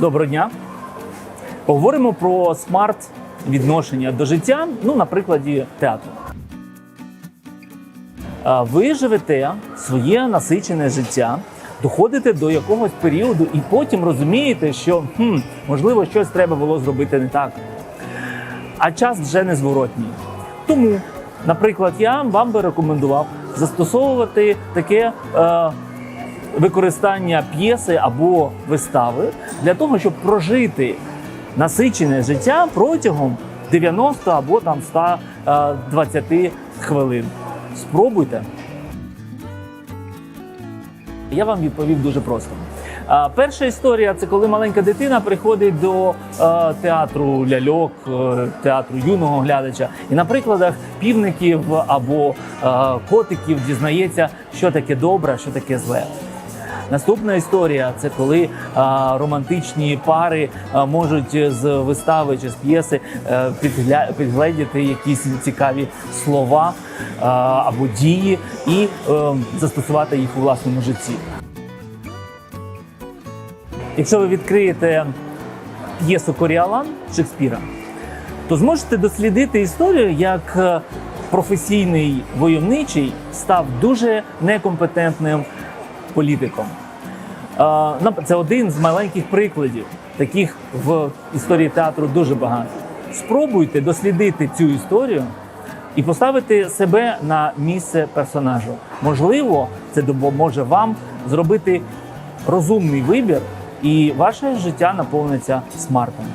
Доброго дня. Поговоримо про смарт відношення до життя, ну, на прикладі театру. Ви живете своє насичене життя, доходите до якогось періоду і потім розумієте, що хм, можливо щось треба було зробити не так. А час вже незворотній. Тому, наприклад, я вам би рекомендував застосовувати таке е, використання п'єси або вистави для того, щоб прожити насичене життя протягом 90 або там 120 хвилин. Спробуйте. Я вам відповів дуже просто. Перша історія це коли маленька дитина приходить до е, театру ляльок, е, театру юного глядача, і на прикладах півників або е, котиків дізнається, що таке добре, що таке зле. Наступна історія це коли романтичні пари можуть з вистави чи з п'єси е, підгледіти якісь цікаві слова або дії і е, застосувати їх у власному житті. Якщо ви відкриєте п'єсу Коріалан Шекспіра, то зможете дослідити історію, як е, професійний войовничий став дуже некомпетентним політиком. Це один з маленьких прикладів. Таких в історії театру дуже багато. Спробуйте дослідити цю історію і поставити себе на місце персонажу. Можливо, це допоможе вам зробити розумний вибір, і ваше життя наповниться смартом.